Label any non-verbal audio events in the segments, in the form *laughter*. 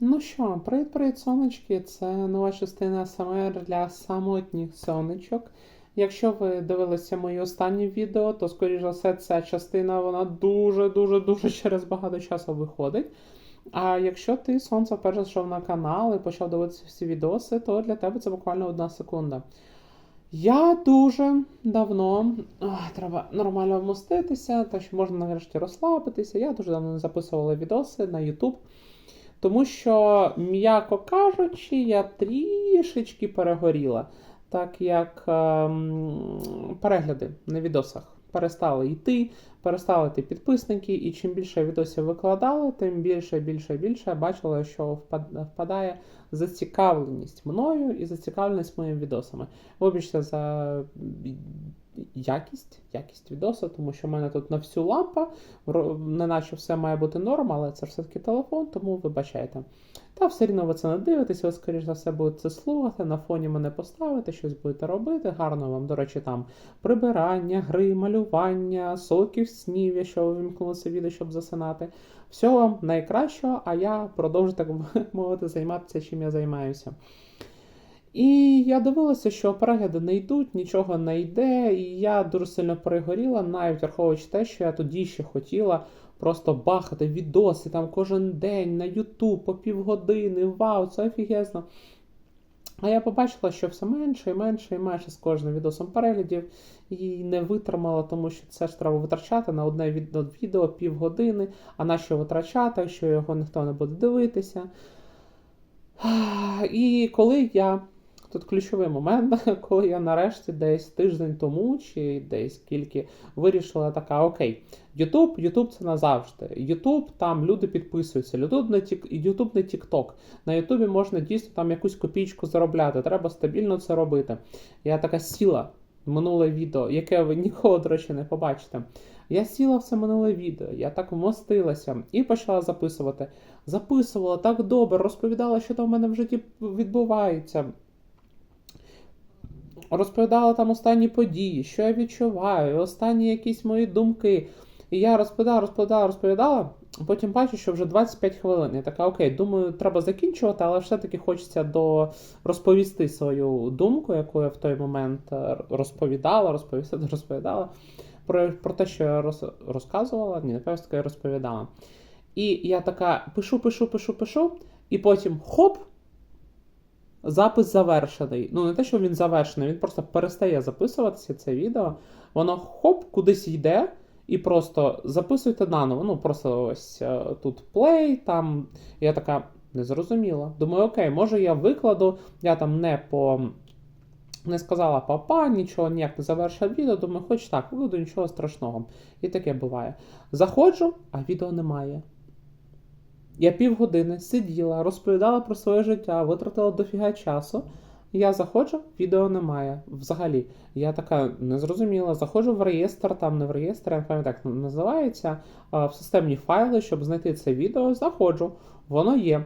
Ну що, привіт-привіт, сонечки! Це нова частина СМР для самотніх сонечок. Якщо ви дивилися мої останні відео, то, скоріш за все, ця частина вона дуже-дуже-дуже через багато часу виходить. А якщо ти сонце вперше зайшов на канал і почав дивитися всі відоси, то для тебе це буквально одна секунда. Я дуже давно ах, треба нормально вмоститися, так що можна нарешті розслабитися. Я дуже давно не записувала відоси на YouTube. Тому що, м'яко кажучи, я трішечки перегоріла, так як ем, перегляди на відосах перестали йти, перестали йти підписники, і чим більше відосів викладали, тим більше, більше, більше бачила, що впадає зацікавленість мною і зацікавленість моїми відосами. Вибачте за якість, якість відосу, тому що в мене тут на всю лампа, ро- неначе все має бути норм, але це все-таки телефон, тому вибачайте. Та все рівно ви це не дивитеся, ви, скоріш за все, будете це слухати, на фоні мене поставите, щось будете робити. Гарно вам, до речі, там прибирання, гри, малювання, соків снів, якщо ви вимкнули це відео, щоб засинати. Всього вам найкращого, а я продовжу так *laughs* мовити займатися, чим я займаюся. І я дивилася, що перегляди не йдуть, нічого не йде, і я дуже сильно перегоріла, навіть враховуючи те, що я тоді ще хотіла просто бахати відоси там кожен день на Ютуб по півгодини. Вау, це офігезно. А я побачила, що все менше і менше і менше з кожним відосом переглядів і не витримала, тому що це ж треба витрачати на одне від- відео півгодини, а на що витрачати, якщо його ніхто не буде дивитися. І коли я. Тут ключовий момент, *laughs* коли я нарешті десь тиждень тому, чи десь скільки вирішила така: окей, Ютуб, Ютуб це назавжди. Ютуб там люди підписуються. Ютуб не тік, Ютуб не Тікток. На Ютубі можна дійсно там якусь копійку заробляти. Треба стабільно це робити. Я така сіла минуле відео, яке ви ніколи, до речі, не побачите. Я сіла в це минуле відео, я так вмостилася і почала записувати. Записувала так добре, розповідала, що там в мене в житті відбувається. Розповідала там останні події, що я відчуваю, останні якісь мої думки. І я розповідала, розповідала, розповідала. Потім бачу, що вже 25 хвилин. Я така, окей, думаю, треба закінчувати, але все-таки хочеться до розповісти свою думку, яку я в той момент е, розповідала, розповісти, розповідала. Про, про те, що я роз, розказувала, ні, напевно, таки розповідала. І я така пишу, пишу, пишу, пишу, і потім хоп, запис завершений. Ну, не те, що він завершений, він просто перестає записуватися це відео. Воно хоп, кудись йде, і просто записуйте наново. Ну, просто ось е, тут плей, там. Я така не зрозуміла. Думаю, окей, може я викладу, я там не по. Не сказала папа, нічого ніяк не завершив відео, думаю, хоч так, викладу нічого страшного. І таке буває. Заходжу, а відео немає. Я півгодини сиділа, розповідала про своє життя, витратила дофіга часу. Я заходжу, відео немає. Взагалі. Я така не зрозуміла. Заходжу в реєстр, там не в реєстр, я не пам'ятаю, як називається, в системні файли, щоб знайти це відео. Заходжу, воно є.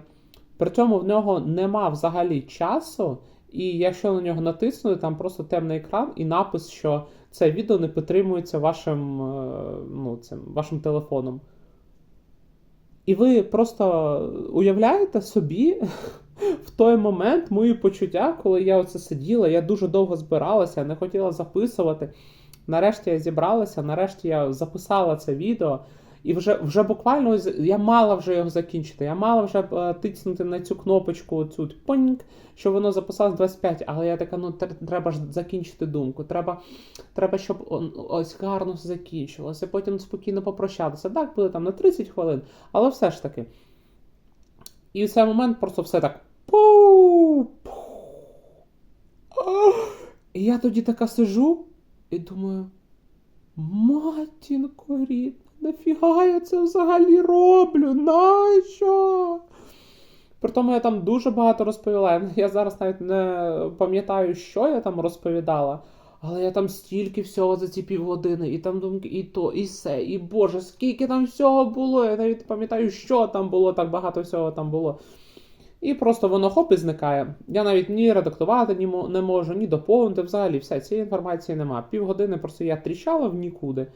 При цьому в нього нема взагалі часу, і якщо на нього натиснути, там просто темний екран і напис, що це відео не підтримується вашим, е, ну, цим, вашим телефоном. І ви просто уявляєте собі *laughs* в той момент мої почуття, коли я оце сиділа, я дуже довго збиралася, не хотіла записувати. Нарешті я зібралася, нарешті я записала це відео. І вже вже буквально я мала вже його закінчити. Я мала вже е, тиснути на цю кнопочку, цю поньк, що воно записалось 25, але я така, ну треба ж закінчити думку. Треба, треба щоб ось гарно все закінчилося, потім спокійно попрощатися. Так, буде там на 30 хвилин, але все ж таки. І в цей момент просто все так. І я тоді така сижу і думаю. Матінко рідна, нафіга я це взагалі роблю? Нащо? При тому я там дуже багато розповіла. Я зараз навіть не пам'ятаю, що я там розповідала, але я там стільки всього за ці півгодини, і там думки, і то, і все, і Боже, скільки там всього було. Я навіть пам'ятаю, що там було, так багато всього там було. І просто воно хоп і зникає. Я навіть ні редактувати ні не можу, ні доповнити взагалі все, цієї інформації нема. Півгодини просто я тріщала в нікуди.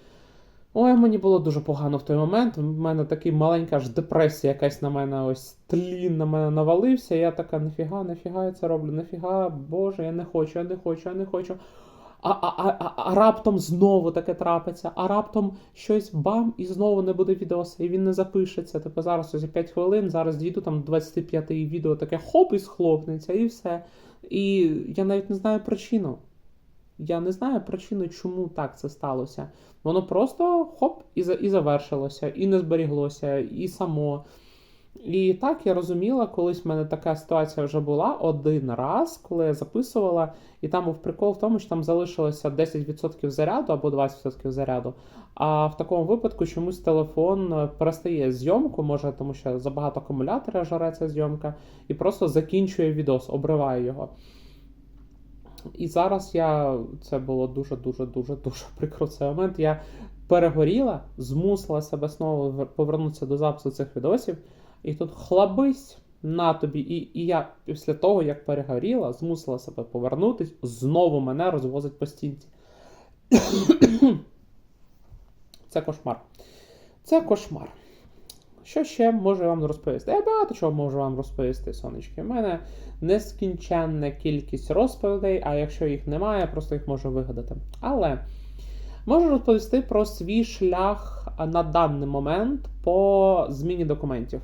Ой, мені було дуже погано в той момент. У мене такий маленька аж депресія якась на мене ось тлін на мене навалився. Я така, нафіга, нафіга я це роблю, нафіга, Боже, я не хочу, я не хочу, я не хочу. А, а, а, а, раптом знову таке трапиться, а раптом щось бам, і знову не буде відоса, і він не запишеться. Типу зараз ось 5 хвилин, зараз дійду там 25-й відео, таке хоп і схлопнеться, і все. І я навіть не знаю причину. Я не знаю причину, чому так це сталося. Воно просто хоп і і завершилося, і не зберіглося, і само. І так я розуміла, колись в мене така ситуація вже була один раз, коли я записувала, і там був прикол в тому, що там залишилося 10% заряду або 20% заряду. А в такому випадку чомусь телефон е, перестає зйомку, може, тому що забагато акумулятора жаре ця зйомка, і просто закінчує відос, обриває його. І зараз я це було дуже дуже дуже дуже *laughs* прикро цей момент. Я перегоріла, змусила себе знову повернутися до запису цих відосів, і тут хлабись на тобі. І, і я після того, як перегоріла, змусила себе повернутись, знову мене розвозить по стінці. *coughs* Це кошмар. Це кошмар. Що ще можу вам розповісти? Я багато чого можу вам розповісти, сонечки. У мене нескінченна кількість розповідей, а якщо їх немає, просто їх можу вигадати. Але можу розповісти про свій шлях на даний момент по зміні документів.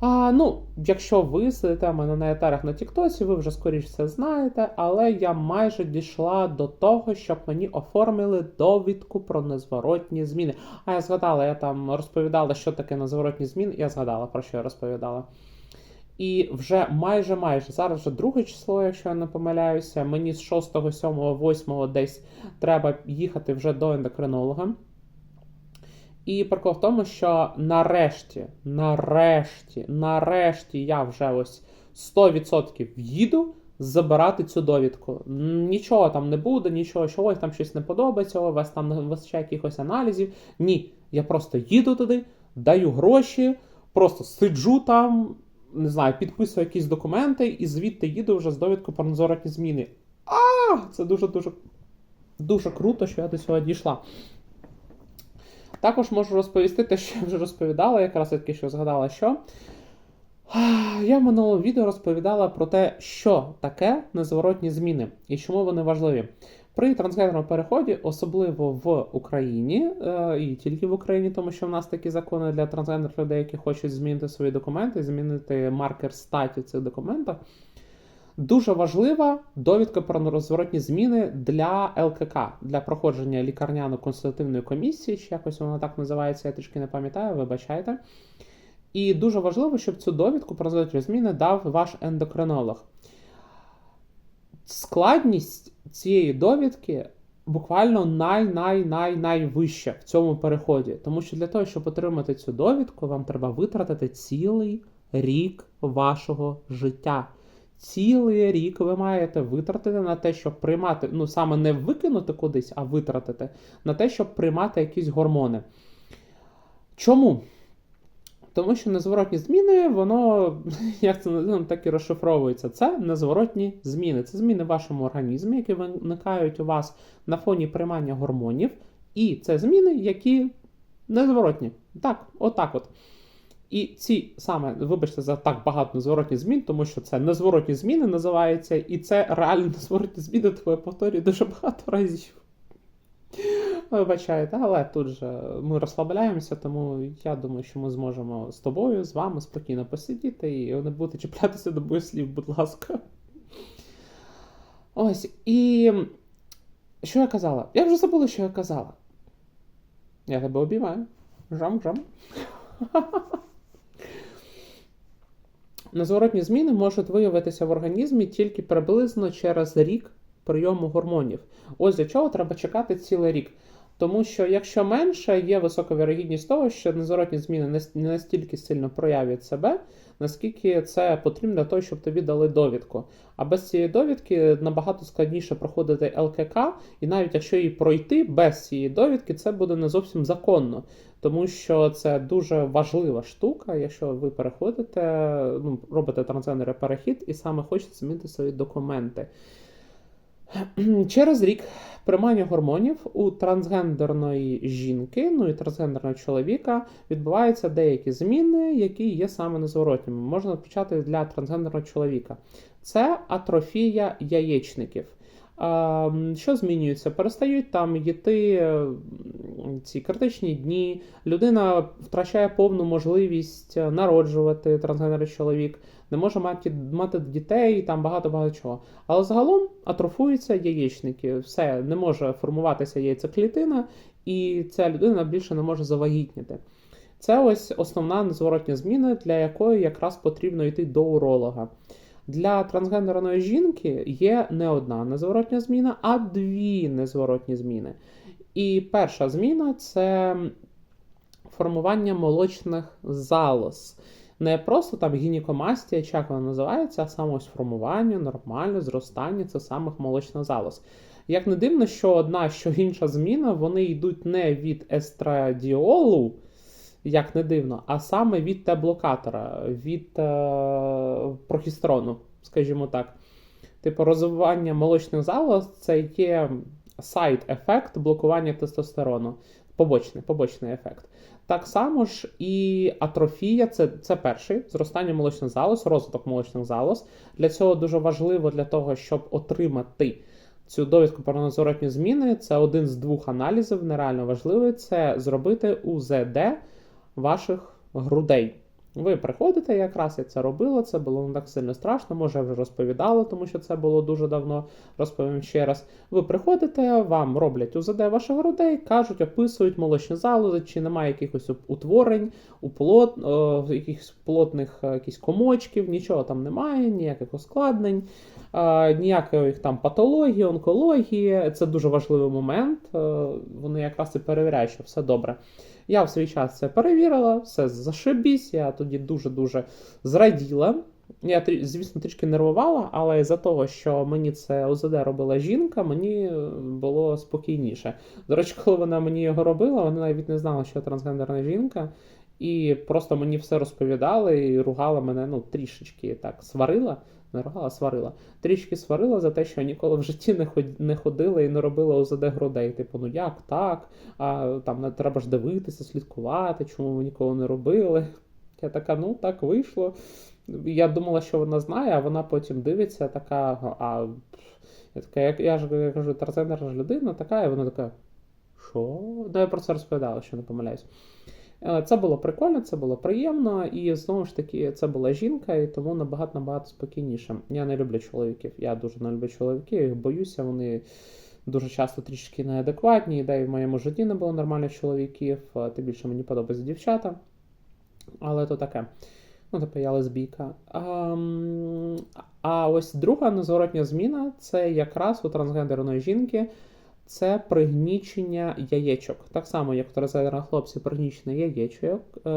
А, ну, якщо ви сидите мене на етерах на Тіктосі, ви вже скоріш це знаєте, але я майже дійшла до того, щоб мені оформили довідку про незворотні зміни. А я згадала, я там розповідала, що таке незворотні зміни, я згадала, про що я розповідала. І вже майже майже зараз вже друге число, якщо я не помиляюся, мені з 6, 7, 8 десь треба їхати вже до ендокринолога. І прикол в тому, що нарешті, нарешті, нарешті я вже ось 100% їду забирати цю довідку. Нічого там не буде, нічого, що ось там щось не подобається, у вас там не вистачає якихось аналізів. Ні, я просто їду туди, даю гроші, просто сиджу там, не знаю, підписую якісь документи і звідти їду вже з довідкою про незворотні зміни. А, це дуже дуже дуже круто, що я до цього дійшла. Також можу розповісти те, що я вже розповідала, якраз таки, що згадала, що я в минулому відео розповідала про те, що таке незворотні зміни і чому вони важливі. При трансгендерному переході, особливо в Україні, е, і тільки в Україні, тому що в нас такі закони для трансгендерних людей, які хочуть змінити свої документи, змінити маркер статі в цих документах. Дуже важлива довідка про розворотні зміни для ЛКК, для проходження лікарняно-консультативної комісії, чи якось вона так називається, я трішки не пам'ятаю, вибачайте. І дуже важливо, щоб цю довідку про розворотні зміни дав ваш ендокринолог. Складність цієї довідки буквально най-най-най-найвища в цьому переході. Тому що для того, щоб отримати цю довідку, вам треба витратити цілий рік вашого життя. Цілий рік ви маєте витратити на те, щоб приймати, ну саме не викинути кудись, а витратити на те, щоб приймати якісь гормони. Чому? Тому що незворотні зміни, воно, *laughs* як це називаємо, так і розшифровується. Це незворотні зміни. Це зміни в вашому організмі, які виникають у вас на фоні приймання гормонів. І це зміни, які незворотні. Так, отак от. І ці саме, вибачте, за так багато незворотних змін, тому що це незворотні зміни називається, і це реально *laughs* незворотні зміни, тому я повторюю дуже багато разів. Вибачайте, але тут же ми розслабляємося, тому я думаю, що ми зможемо з тобою, з вами спокійно посидіти і не бути чіплятися до моїх слів, будь ласка. Ось, і що я казала? Я вже забула, що я казала. Я тебе обіймаю. Жам-жам. *laughs* Незворотні зміни можуть виявитися в організмі тільки приблизно через рік прийому гормонів. Ось для чого треба чекати цілий рік. Тому що якщо менше, є висока вірогідність того, що незворотні зміни не настільки сильно проявлять себе, наскільки це потрібно для того, щоб тобі дали довідку. А без цієї довідки набагато складніше проходити ЛКК, і навіть якщо її пройти без цієї довідки, це буде не зовсім законно. Тому що це дуже важлива штука, якщо ви переходите, ну, робите трансгендерний перехід і саме хочете змінити свої документи. *clears throat* Через рік приймання гормонів у трансгендерної жінки, ну і трансгендерного чоловіка відбуваються деякі зміни, які є саме незворотніми. Можна почати для трансгендерного чоловіка. Це атрофія яєчників. Що змінюється? Перестають там йти ці критичні дні, людина втрачає повну можливість е, народжувати трансгендерний чоловік, не може мати мати дітей, там багато-багато чого. Але загалом атрофуються яєчники, все, не може формуватися яйцеклітина, і ця людина більше не може завагітніти. Це ось основна незворотня зміна, для якої якраз потрібно йти до уролога. Для трансгендерної жінки є не одна незворотня зміна, а дві незворотні зміни. І перша зміна це формування молочних залоз. Не просто там гінекомастія, чи як вона називається, а саме ось формування, нормальне зростання це самих молочних залоз. Як не дивно, що одна, що інша зміна, вони йдуть не від естрадіолу, як не дивно, а саме від Т-блокатора, від е, прогістерону, скажімо так. Типу, розвивання молочних залоз це є сайд-ефект блокування тестостерону. Побочний побочний ефект. Так само ж і атрофія це це перший зростання молочних залоз, розвиток молочних залоз. Для цього дуже важливо для того, щоб отримати цю довідку про незворотні зміни. Це один з двох аналізів, нереально важливий це зробити УЗД ваших грудей. Ви приходите, якраз я це робила, це було не так сильно страшно, може я вже розповідала, тому що це було дуже давно, розповім ще раз. Ви приходите, вам роблять УЗД ваших грудей, кажуть, описують молочні залози, чи немає якихось утворень, уплот, о, якихось плотних якісь комочків, нічого там немає, ніяких ускладнень, е, ніяких там патології, онкології. Це дуже важливий момент. Е, вони якраз і перевіряють, що все добре. Я в свій час це перевірила, все зашибісь, я тоді дуже-дуже зраділа. Я, звісно, трішки нервувала, але за того, що мені це ОЗД робила жінка, мені було спокійніше. До речі, коли вона мені його робила, вона навіть не знала, що я трансгендерна жінка, і просто мені все розповідала і ругала мене ну, трішечки так сварила не сварила. Трішки сварила за те, що ніколи в житті не ходила і не робила ОЗД грудей. Типу, ну як так? А там не треба ж дивитися, слідкувати, чому ви ніколи не робили. Я така, ну так вийшло. Я думала, що вона знає, а вона потім дивиться, така. а Я така, як я ж я кажу, трансгендерна людина така, і вона така. Що? Ну, я про це розповідала, що не помиляюсь. Е, це було прикольно, це було приємно, і знову ж таки, це була жінка, і тому набагато набагато спокійніше. Я не люблю чоловіків. Я дуже не люблю чоловіків, їх боюся, вони дуже часто трішки неадекватні, де і в моєму житті не було нормальних чоловіків, тим більше мені подобаються дівчата. Але то таке. Ну, типу, я лесбійка. А, а ось друга незворотня зміна це якраз у трансгендерної жінки це пригнічення яєчок. Так само, як в трансгендерних хлопці, пригнічення яєчок, е,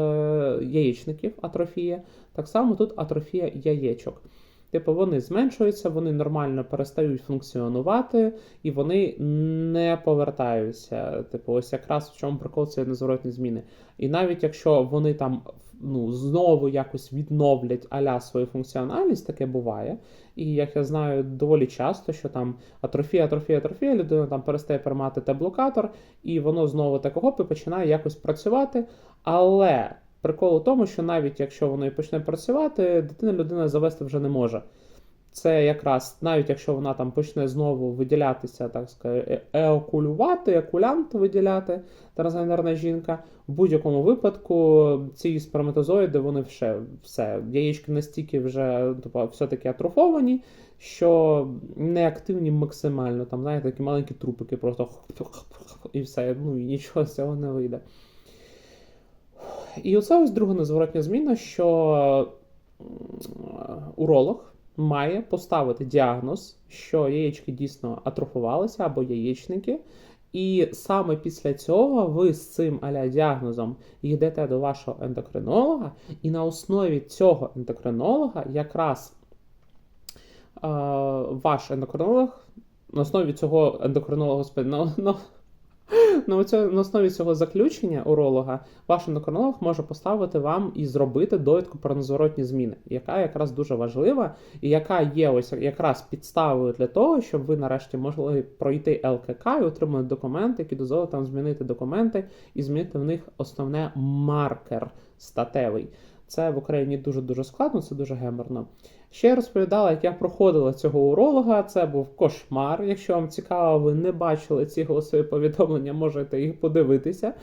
яєчників, атрофія, так само тут атрофія яєчок. Типу, вони зменшуються, вони нормально перестають функціонувати, і вони не повертаються. Типу, ось якраз в чому прикол цієї незворотні зміни. І навіть якщо вони там ну, знову якось відновлять аля свою функціональність, таке буває. І як я знаю, доволі часто, що там атрофія, атрофія, атрофія, людина там перестає приймати Т-блокатор, і воно знову такого починає якось працювати. Але прикол у тому, що навіть якщо воно і почне працювати, дитина людина завести вже не може. Це якраз навіть якщо вона там почне знову виділятися, так сказати, еокулювати, екулянт виділяти трансгендерна жінка, в будь-якому випадку ці сперматозоїди, вони все, все, яєчки настільки вже тобто, все-таки атрофовані, що неактивні максимально. Там, знаєте, такі маленькі трупики, просто і все, ну і нічого з цього не вийде. І оце ось друга незворотня зміна, що уролог має поставити діагноз, що яєчки дійсно атрофувалися або яєчники. І саме після цього ви з цим аля діагнозом йдете до вашого ендокринолога, і на основі цього ендокринолога якраз е, ваш ендокринолог, на основі цього ендокринолога на, на, На, основі цього заключення уролога ваш ендокринолог може поставити вам і зробити довідку про незворотні зміни, яка якраз дуже важлива, і яка є ось якраз підставою для того, щоб ви нарешті могли пройти ЛКК і отримати документи, які дозволять там змінити документи і змінити в них основне маркер статевий. Це в Україні дуже дуже складно, це дуже геморно. Ще розповідала, як я проходила цього уролога. Це був кошмар. Якщо вам цікаво, ви не бачили ці голосові повідомлення, можете їх подивитися.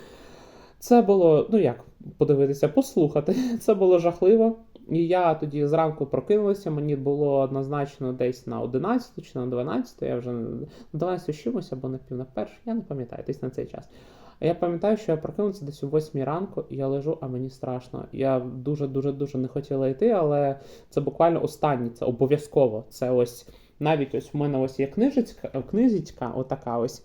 Це було, ну як подивитися, послухати. *laughs* Це було жахливо. І я тоді зранку прокинулася, мені було однозначно десь на 11 чи на 12, я вже на 12 з чимось або на пів на першу, я не пам'ятаю, десь на цей час. А я пам'ятаю, що я прокинувся десь о 8 ранку, і я лежу, а мені страшно. Я дуже-дуже дуже не хотіла йти, але це буквально останнє, це обов'язково. Це ось навіть ось в мене ось є книжечка, книжечка, отака ось.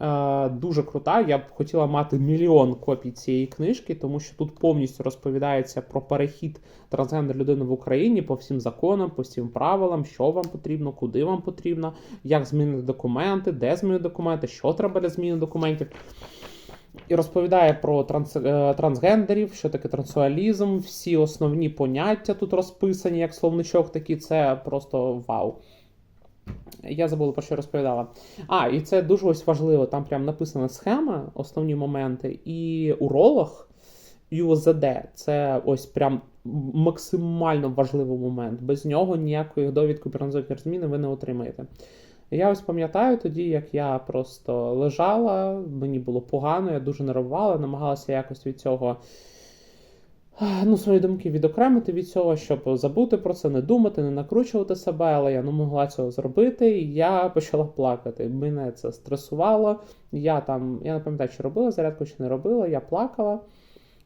Е, дуже крута. Я б хотіла мати мільйон копій цієї книжки, тому що тут повністю розповідається про перехід трансгендер людини в Україні по всім законам, по всім правилам, що вам потрібно, куди вам потрібно, як змінити документи, де змінити документи, що треба для зміни документів. І розповідає про транс, е, трансгендерів, що таке трансуалізм, всі основні поняття тут розписані, як словничок такий, це просто вау. Я забула про що розповідала. А, і це дуже ось важливо. Там прям написана схема, основні моменти, і уролог ЮЗД це ось прям максимально важливий момент. Без нього ніякої довідки про зміни ви не отримаєте. Я ось пам'ятаю тоді, як я просто лежала, мені було погано, я дуже нервувала, намагалася якось від цього ну, свої думки відокремити від цього, щоб забути про це, не думати, не накручувати себе, але я не могла цього зробити. І я почала плакати. Мене це стресувало. Я там, я не пам'ятаю, чи робила зарядку, чи не робила, я плакала.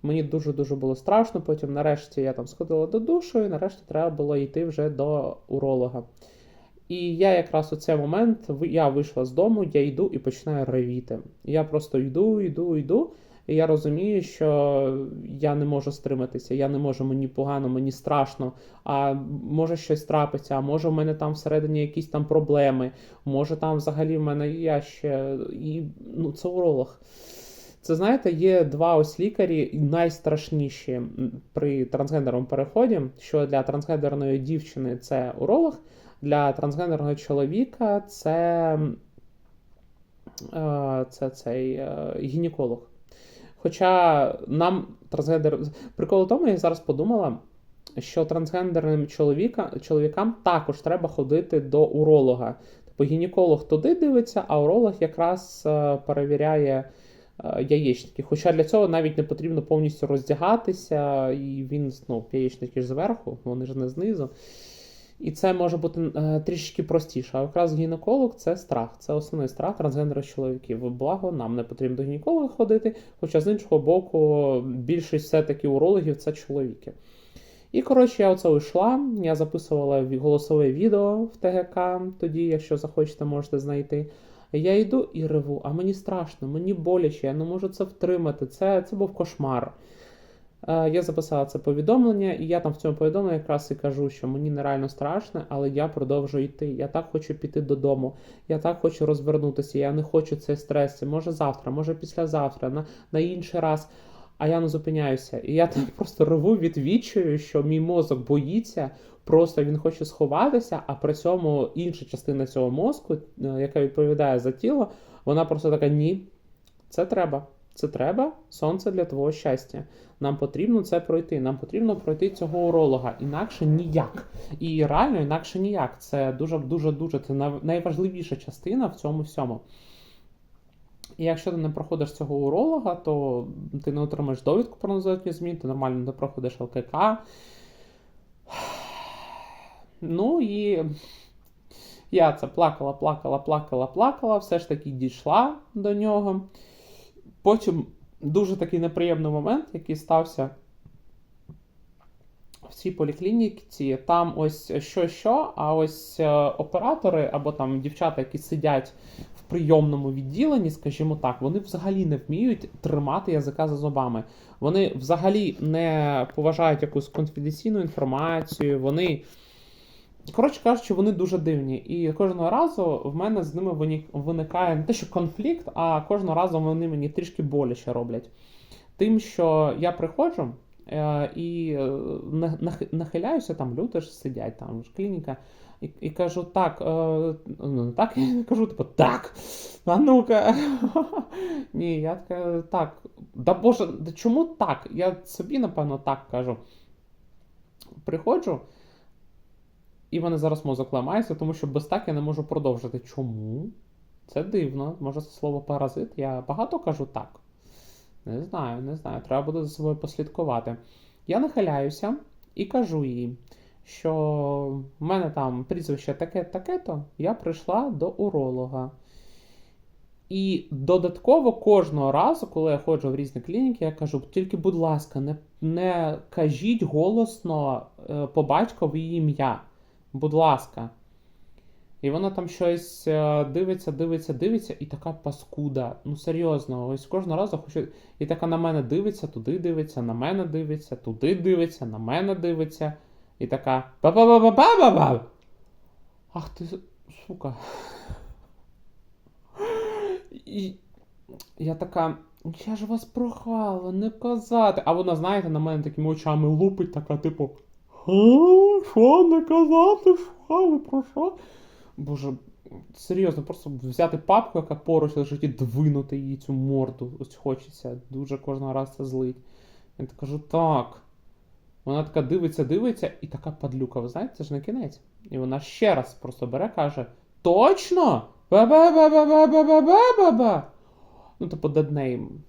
Мені дуже-дуже було страшно. Потім, нарешті, я там сходила до душу, і нарешті треба було йти вже до уролога. І я якраз у цей момент я вийшла з дому, я йду і починаю ревіти. Я просто йду, йду, йду. І я розумію, що я не можу стриматися, я не можу, мені погано, мені страшно, а може щось трапиться, а може в мене там всередині якісь там проблеми, може там взагалі в мене я ще. І, ну, це уролог. Це знаєте, є два ось лікарі найстрашніші при трансгендерному переході, що для трансгендерної дівчини це уролог, для трансгендерного чоловіка це, е, це цей е, гінеколог. Хоча нам трансгендер. Прикол в тому, я зараз подумала, що трансгендерним чоловіка, чоловікам також треба ходити до уролога. Типу гінеколог туди дивиться, а уролог якраз е, перевіряє яєчники. Хоча для цього навіть не потрібно повністю роздягатися, і він ну, яєчники ж зверху, вони ж не знизу. І це може бути е, трішки простіше. А якраз гінеколог це страх, це основний страх трансгендерних чоловіків. Благо, нам не потрібно до гінеколога ходити, хоча з іншого боку, більшість все-таки урологів це чоловіки. І коротше, я оце йшла, я записувала голосове відео в ТГК, тоді, якщо захочете, можете знайти. Я йду і реву, а мені страшно, мені боляче, я не можу це втримати. Це, це був кошмар. Е, Я записала це повідомлення, і я там в цьому повідомленні якраз і кажу, що мені нереально страшно, але я продовжую йти. Я так хочу піти додому, я так хочу розвернутися, я не хочу цей стрес. Може завтра, може післязавтра, на, на інший раз. А я не зупиняюся. І я *laughs* там просто реву від відчаю, що мій мозок боїться, просто він хоче сховатися, а при цьому інша частина цього мозку, е, яка відповідає за тіло, вона просто така: ні, це треба. Це треба, сонце для твого щастя. Нам потрібно це пройти. Нам потрібно пройти цього уролога. Інакше ніяк. І реально інакше ніяк. Це дуже дуже дуже це найважливіша частина в цьому всьому. І якщо ти не проходиш цього уролога, то ти не отримаєш довідку про незалежні змін, ти нормально не проходиш ЛКК. Ну і я це плакала, плакала, плакала, плакала, все ж таки дійшла до нього. Потім дуже такий неприємний момент, який стався в цій поліклініці. Там ось що-що, а ось е, оператори або там дівчата, які сидять в прийомному відділенні, скажімо так, вони взагалі не вміють тримати язика за зубами. Вони взагалі не поважають якусь конфіденційну інформацію, вони Коротше кажучи, вони дуже дивні. І кожного разу в мене з ними виникає не те, що конфлікт, а кожного разу вони мені трішки боляче роблять. Тим, що я приходжу е, і е, на- нах- нахиляюся, там люди ж сидять, там ж клініка, і, і кажу, так, е, ну так, *laughs* я кажу, типу, так, а ну-ка. *laughs* Ні, я така, так. Да Боже, чому так? Я собі, напевно, так кажу. Приходжу, і в мене зараз мозок ламається, тому що без так я не можу продовжити. Чому? Це дивно. Може, це слово паразит? Я багато кажу так. Не знаю, не знаю. Треба буде за собою послідкувати. Я нахиляюся і кажу їй, що в мене там прізвище таке-таке-то, я прийшла до уролога. І додатково кожного разу, коли я ходжу в різні клініки, я кажу: тільки, будь ласка, не, не кажіть голосно е, по батькові ім'я. Будь ласка. І вона там щось е, дивиться, дивиться, дивиться, і така паскуда. Ну серйозно, ось кожного разу хоче. І така на мене дивиться, туди дивиться, на мене дивиться, туди дивиться, на мене дивиться. І така ба ба ба ба ба ба ба Ах ти, сука. І я така, я ж вас прохала, не казати. А вона, знаєте, на мене такими очами лупить, така, типу. «Га? Що не казати? Що про що? Боже, серйозно, просто взяти папку, яка поруч лежить, і двинути її цю морду. Ось хочеться. Дуже кожного разу це злить. Я кажу, так. Вона така дивиться, дивиться, і така падлюка, ви знаєте, це ж не кінець. І вона ще раз просто бере, каже: Точно? Ба-ба-ба-ба-ба-ба-ба-ба-ба. Ну, типу, деднейм.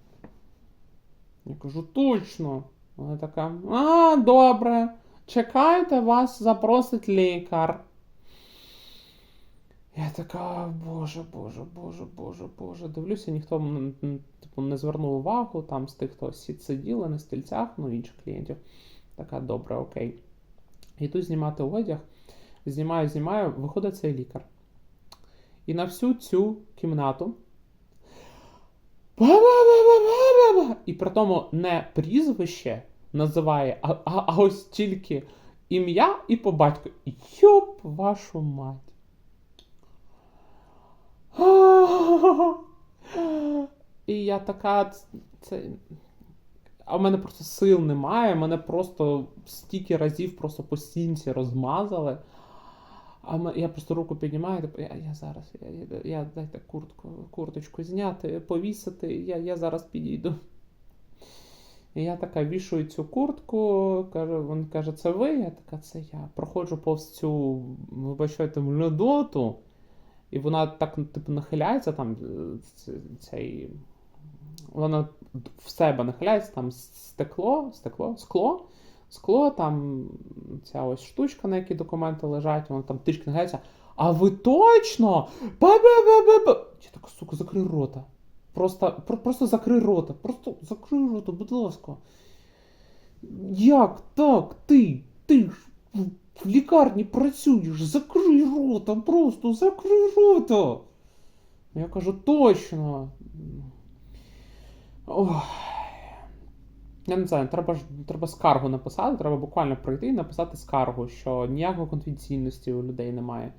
Я кажу, точно. Вона така, а, добре. Чекайте, вас запросить лікар. Я така, боже, боже, боже, боже, боже. Дивлюся, ніхто типу, не звернув увагу там з тих, хто сиділи на стільцях, ну, інших клієнтів. Така, добре, окей. Йду знімати одяг. Знімаю, знімаю, виходить цей лікар. І на всю цю кімнату. І при тому не прізвище називає, а, а, а ось тільки ім'я і по батьку. Йоп, вашу мать. І я така. Це... А в мене просто сил немає, мене просто стільки разів просто по стінці розмазали. А я просто руку піднімаю, типу, я, я зараз, я, я, я дайте куртку, курточку зняти, повісити, я, я зараз підійду. І я така вішую цю куртку, кажу, він каже, це ви? Я така, це я. Проходжу повз цю, вибачайте, льодоту, і вона так, типу, нахиляється там, е, цей. Вона в себе нахиляється, там стекло, стекло, скло, скло, там ця ось штучка, на якій документи лежать, вона там трішки нахиляється. А ви точно? Ба-ба-ба-ба-ба. Я така, сука, закрий рота. Просто, про, просто закрий рота. Просто закрий рота, будь ласка. Як так? Ти? Ти ж в, лікарні працюєш, закрий рота, просто закрий рота. Я кажу, точно. Ой. Я не знаю, треба треба скаргу написати, треба буквально прийти і написати скаргу, що ніякої конфіденційності у людей немає.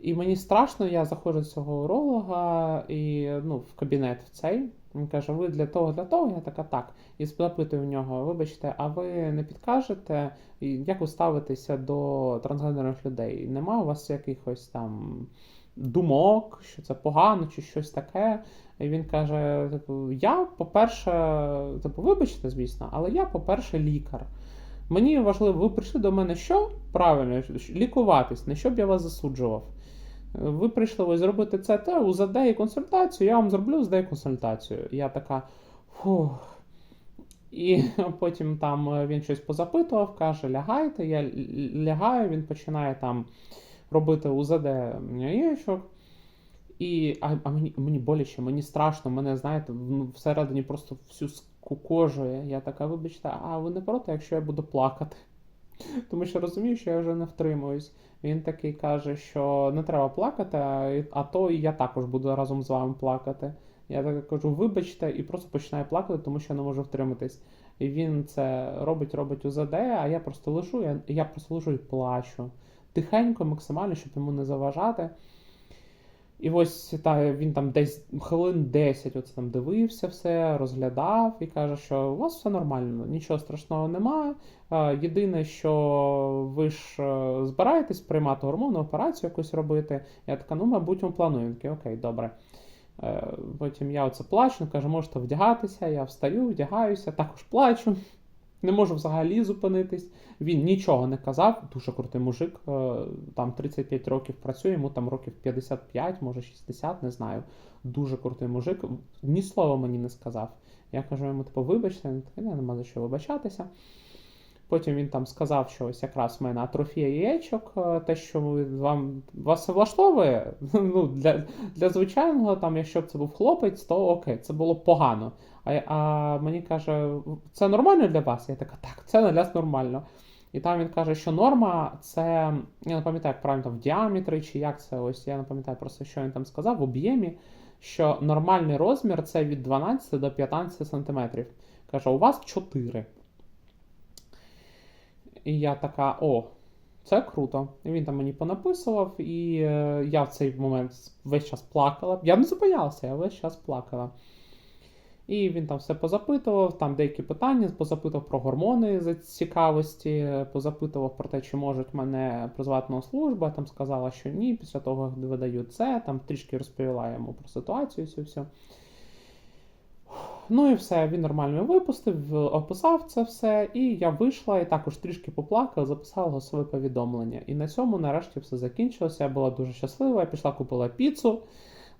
І мені страшно, я заходжу до цього уролога і ну, в кабінет в цей. Він каже, ви для того, для того, я така так. І запитую в нього, вибачте, а ви не підкажете, як ви ставитеся до трансгендерних людей? Нема у вас якихось там думок, що це погано чи щось таке? І він каже: типу, я, по-перше, типу, вибачте, звісно, але я, по-перше, лікар. Мені важливо, ви прийшли до мене що? Правильно, лікуватись, не щоб я вас засуджував. Ви прийшли ось зробити це те, УЗД і консультацію, я вам зроблю і консультацію. Я така. Фух. І *laughs* потім там е, він щось позапитував, каже, лягайте, я лягаю, він починає там робити УЗД яєчок. І, а, а мені, мені боляче, мені страшно, мене, знаєте, всередині просто всю скукожує. Я така, вибачте, а ви не проти, якщо я буду плакати? Тому що розумію, що я вже не втримуюсь. Він такий каже, що не треба плакати, а, то і я також буду разом з вами плакати. Я так кажу, вибачте, і просто починаю плакати, тому що я не можу втриматись. І він це робить, робить УЗД, а я просто лежу, я, я просто лежу і плачу. тихенько, максимально, щоб йому не заважати. І ось та, він там десь хвилин 10 оце там дивився все, розглядав і каже, що у вас все нормально, нічого страшного немає. Єдине, що ви ж е, збираєтесь приймати гормонну операцію якусь робити. Я така, ну, мабуть, ми плануємо. Такий, окей, добре. Е, Потім я оце плачу, каже, можете вдягатися, я встаю, вдягаюся, також плачу. Не можу взагалі зупинитись. Він нічого не казав, дуже крутий мужик, е, там 35 років працює, йому там років 55, може 60, не знаю. Дуже крутий мужик, ні слова мені не сказав. Я кажу йому, типу, вибачте, нема за що вибачатися. Потім він там сказав, що ось якраз в мене атрофія яєчок, е, те, що вам вас влаштовує. *laughs* Ну, для, для звичайного, там, якщо б це був хлопець, то окей, це було погано. А, а мені каже, це нормально для вас? Я така, так, це для нас нормально. І там він каже, що норма це, я не пам'ятаю, як правильно там в діаметрі, чи як це ось, я не пам'ятаю просто, що він там сказав, в об'ємі, що нормальний розмір це від 12 до 15 сантиметрів. Каже, у вас 4. І я така, о, це круто. І він там мені понаписував, і е, я в цей момент весь час плакала. Я не зупинялася, я весь час плакала. І він там все позапитував, там деякі питання, позапитував про гормони з цікавості, позапитував про те, чи можуть мене призвати на службу. Я там сказала, що ні. Після того як видають це, там трішки розповіла йому про ситуацію всю. Ну і все, він нормально випустив, описав це все, і я вийшла і також трішки поплакала, записала голосове повідомлення. І на цьому нарешті все закінчилося. Я була дуже щаслива. Я пішла купила піцу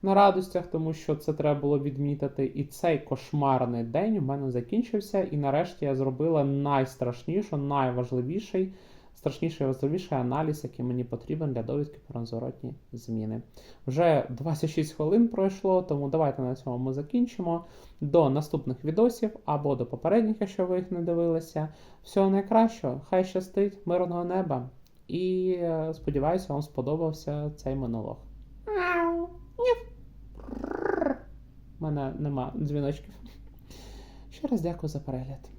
на радостях, тому що це треба було відмітити. І цей кошмарний день у мене закінчився. І нарешті я зробила найстрашнішу, найважливіший, страшніший і важливіший аналіз, який мені потрібен для довідки про незворотні зміни. Вже 26 хвилин пройшло, тому давайте на цьому ми закінчимо. До наступних відосів або до попередніх, якщо ви їх не дивилися. Всього найкращого, хай щастить, мирного неба. І е, сподіваюся, вам сподобався цей монолог. У мене нема дзвіночків. Ще раз дякую за перегляд.